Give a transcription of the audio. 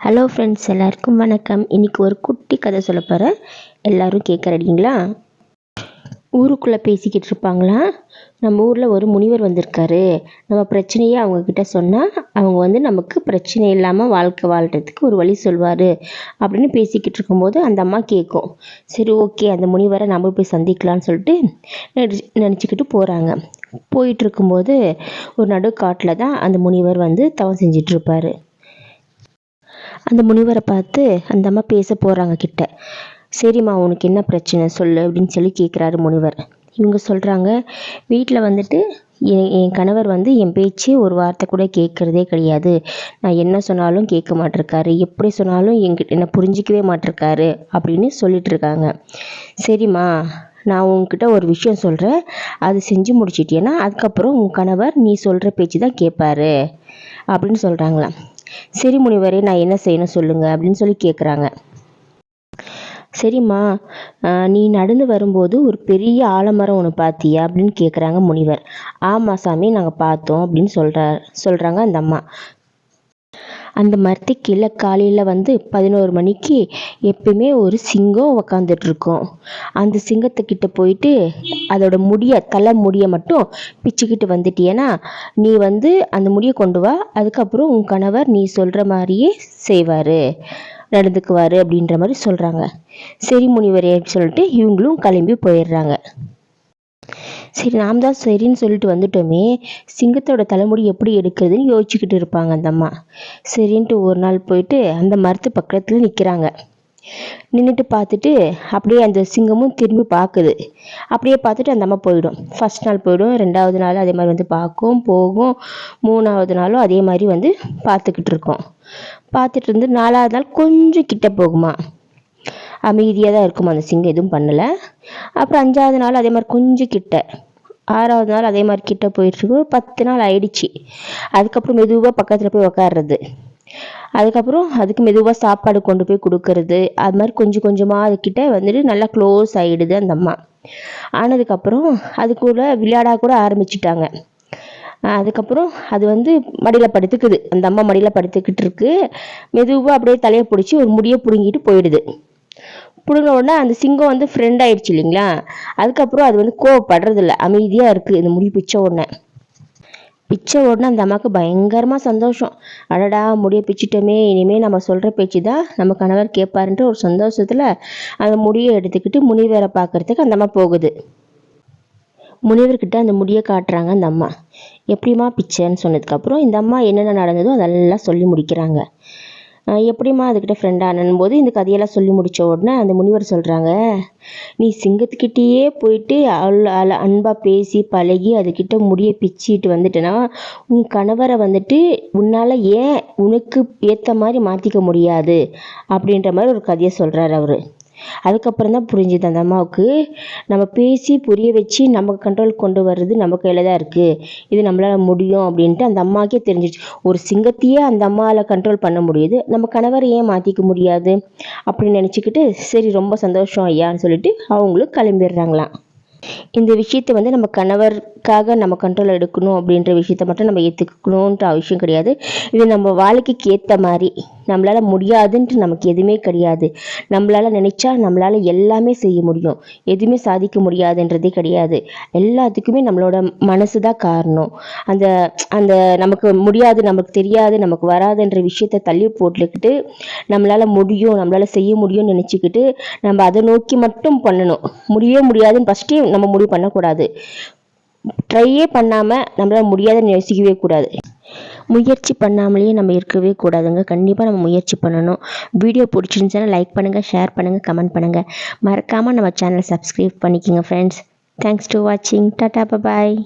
Hello friends எல்லாருக்கும் வணக்கம். இன்றைக்கி ஒரு குட்டி கதை சொல்ல போகிறேன் எல்லோரும் கேட்குறீங்களா ஊருக்குள்ளே பேசிக்கிட்டு இருப்பாங்களா? நம்ம ஊரில் ஒரு முனிவர் வந்திருக்காரு. நம்ம பிரச்சனையை அவங்கக்கிட்ட சொன்னால் அவங்க வந்து நமக்கு பிரச்சனை இல்லாமல் வாழ்க்கை வாழ்கிறதுக்கு ஒரு வழி சொல்வார். அப்படின்னு பேசிக்கிட்டு இருக்கும்போது அந்த அம்மா கேட்கும் சரி ஓகே அந்த முனிவரை நம்ம போய் சந்திக்கலான்னு சொல்லிட்டு நினச்சிக்கிட்டு போகிறாங்க போயிட்டு இருக்கும்போது ஒரு நடுக்காட்டில் தான் அந்த முனிவர் வந்து தவம் செஞ்சிட்ருப்பார் அந்த முனிவரை பார்த்து அந்த அம்மா பேச போகிறாங்க கிட்ட. சரிம்மா உனக்கு என்ன பிரச்சனை? சொல்லு அப்படின்னு சொல்லி கேட்குறாரு முனிவர். இவங்க சொல்கிறாங்க வீட்டில் வந்துட்டு என் என் கணவர் வந்து என் பேச்சு ஒரு வார்த்தை கூட கேட்குறதே கிடையாது. நான் என்ன சொன்னாலும் கேட்க மாட்டிருக்காரு. எப்படி சொன்னாலும் எங்கிட்ட என்னை புரிஞ்சிக்கவே மாட்டிருக்காரு அப்படின்னு சொல்லிகிட்ருக்காங்க சரிம்மா நான் உங்ககிட்ட ஒரு விஷயம் சொல்கிறேன் அது செஞ்சு முடிச்சிட்டேன்னா அதுக்கப்புறம் உன் கணவர் நீ சொல்கிற பேச்சு தான் கேட்பாரு அப்படின்னு சொல்கிறாங்களாம் சரி முனிவரே நான் என்ன செய்யணும் சொல்லுங்கள் அப்படின்னு சொல்லி கேட்குறாங்க சரிம்மா நீ நடந்து வரும்போது ஒரு பெரிய ஆலமரம் ஒன்று பார்த்தியா அப்படின்னு கேட்குறாங்க முனிவர். ஆமாம் சாமி நாங்கள் பார்த்தோம் அப்படின்னு சொல்கிறார் சொல்கிறாங்க அந்த அம்மா. அந்த மரத்து கீழே காலையில் வந்து பதினோரு மணிக்கு எப்பயுமே ஒரு சிங்கம் உக்காந்துட்ருக்கும். அந்த சிங்கத்துக்கிட்ட போயிட்டு அதோட முடியை தலை முடியை மட்டும் பிச்சுக்கிட்டு வந்துட்டியன்னா நீ வந்து அந்த முடியை கொண்டு வா அதுக்கப்புறம் உன் கணவர் நீ சொல்கிற மாதிரியே செய்வார் நடந்துக்குவார் அப்படின்ற மாதிரி சொல்கிறாங்க சரி முனிவரே சொல்லிட்டு இவங்களும் கிளம்பி போயிடுறாங்க. சரி நாம் தான் சரின்னு சொல்லிட்டு வந்துட்டோமே. சிங்கத்தோட தலைமுடி எப்படி எடுக்கிறதுன்னு யோசிச்சுக்கிட்டு இருப்பாங்க அந்த அம்மா. சரின்ட்டு ஒரு நாள் போயிட்டு அந்த மரத்து பக்கத்தில் நிற்கிறாங்க நின்றுட்டு பார்த்துட்டு அப்படியே அந்த சிங்கமும் திரும்பி பார்க்குது. அப்படியே பார்த்துட்டு அந்த அம்மா போயிடும். ஃபஸ்ட் நாள் போயிடும் ரெண்டாவது நாள் அதே மாதிரி வந்து பார்க்கும் போகும். மூணாவது நாளும் அதே மாதிரி வந்து பார்த்துக்கிட்டு இருக்கோம். பார்த்துட்டு இருந்து நாலாவது நாள் கொஞ்சம் கிட்ட போகுமா? அமைதியாக தான் இருக்கும். அந்த சிங்கம் எதுவும் பண்ணலை. அப்புறம் அஞ்சாவது நாள் அதே மாதிரி கொஞ்சம் கிட்ட. ஆறாவது நாள் அதே மாதிரி கிட்ட போயிட்டுருக்கு பத்து நாள் ஆயிடுச்சு. அதுக்கப்புறம் மெதுவாக பக்கத்தில் போய் உக்காடுறது அதுக்கப்புறம் அதுக்கு மெதுவாக சாப்பாடு கொண்டு போய் கொடுக்கறது. அது மாதிரி கொஞ்சம் கொஞ்சமாக அதுக்கிட்ட வந்துட்டு நல்லா க்ளோஸ் ஆகிடுது அந்த அம்மா. ஆனதுக்கப்புறம் அது கூட விளையாட கூட ஆரம்பிச்சிட்டாங்க. அதுக்கப்புறம் அது வந்து மடியில் படுத்துக்குது. அந்த அம்மா மடியில் படுத்துக்கிட்டு இருக்கு. மெதுவாக அப்படியே தலையை பிடிச்சி ஒரு முடியை பிடுங்கிட்டு போயிடுது. பிடுங்க உடனே அந்த சிங்கம் வந்து ஃப்ரெண்ட் ஆயிடுச்சு இல்லைங்களா? அதுக்கப்புறம் அது வந்து கோவப்படுறதில்ல. அமைதியாக இருக்குது இந்த முடி பிச்ச உடனே. பிச்ச உடனே அந்த அம்மாவுக்கு பயங்கரமாக சந்தோஷம். அடடா முடியை பிச்சிட்டோமே. இனிமேல் நம்ம சொல்கிற பேச்சு தான் நம்ம கணவர் கேட்பாருன்ற ஒரு சந்தோஷத்தில் அந்த முடியை எடுத்துக்கிட்டு முனிவரை பார்க்குறதுக்கு அந்த அம்மா போகுது. முனிவர்கிட்ட அந்த முடியை காட்டுறாங்க அந்த அம்மா. எப்படிம்மா பிச்சைன்னு சொன்னதுக்கப்புறம் இந்த அம்மா என்னென்ன நடந்ததோ அதெல்லாம் சொல்லி முடிக்கிறாங்க. எப்படிம்மா அதுக்கிட்ட ஃப்ரெண்ட் போது இந்த கதையெல்லாம் சொல்லி முடித்த உடனே அந்த முனிவர் சொல்கிறாங்க நீ சிங்கத்துக்கிட்டேயே போயிட்டு அவ்வளோ அன்பாக பேசி பழகி அதுக்கிட்ட முடிய பிச்சிட்டு வந்துட்டேன்னா உன் கணவரை வந்துட்டு உன்னால் ஏன் உனக்கு ஏற்ற மாதிரி மாற்றிக்க முடியாது? அப்படின்ற மாதிரி ஒரு கதையை சொல்கிறார் அவர். அதுக்கப்புறம் தான் புரிஞ்சுது அந்த அம்மாவுக்கு. நம்ம பேசி புரிய வச்சு நம்ம கண்ட்ரோல் கொண்டு வர்றது நம்ம கையில் தான் இருக்குது இது நம்மளால் முடியும் அப்படின்ட்டு அந்த அம்மாவுக்கே தெரிஞ்சிச்சு ஒரு சிங்கத்தையே அந்த அம்மாவில் கண்ட்ரோல் பண்ண முடியுது. நம்ம கணவரை ஏன் மாற்றிக்க முடியாது அப்படின்னு நினச்சிக்கிட்டு சரி ரொம்ப சந்தோஷம் ஐயான்னு சொல்லிட்டு அவங்களும் கிளம்பிடுறாங்களாம். இந்த விஷயத்தை வந்து நம்ம கணவருக்காக நம்ம கண்ட்ரோல் எடுக்கணும் அப்படின்ற விஷயத்த மட்டும் நம்ம ஏற்றுக்கணுன்ற அவசியம் கிடையாது. இது நம்ம வாழ்க்கைக்கு ஏற்ற மாதிரி. நம்மளால் முடியாதுன்ட்டு நமக்கு எதுவுமே கிடையாது. நம்மளால் நினச்சா நம்மளால் எல்லாமே செய்ய முடியும். எதுவுமே சாதிக்க முடியாதுன்றதே கிடையாது. எல்லாத்துக்குமே நம்மளோட மனசு தான் காரணம். அந்த அந்த நமக்கு முடியாது நமக்கு தெரியாது நமக்கு வராதுன்ற விஷயத்த தள்ளி போட்டுக்கிட்டு நம்மளால் முடியும் நம்மளால் செய்ய முடியும்னு நினச்சிக்கிட்டு நம்ம அதை நோக்கி மட்டும் பண்ணணும். முடியவே முடியாதுன்னு ஃபஸ்ட்டே நம்ம முடிவு பண்ணக்கூடாது. ட்ரையே பண்ணாமல் நம்மளால் முடியாதுன்னு யோசிக்கவே கூடாது. முயற்சி பண்ணாமலேயே நம்ம இருக்கவே கூடாதுங்க. கண்டிப்பாக நம்ம முயற்சி பண்ணணும். வீடியோ பிடிச்சிருந்துச்சுன்னா லைக் பண்ணுங்கள் ஷேர் பண்ணுங்கள் கமெண்ட் பண்ணுங்கள் மறக்காமல் நம்ம சேனலை சப்ஸ்கிரைப் பண்ணிக்கோங்க ஃப்ரெண்ட்ஸ் தேங்க்ஸ் டு வாட்சிங் டாட்டா பாய்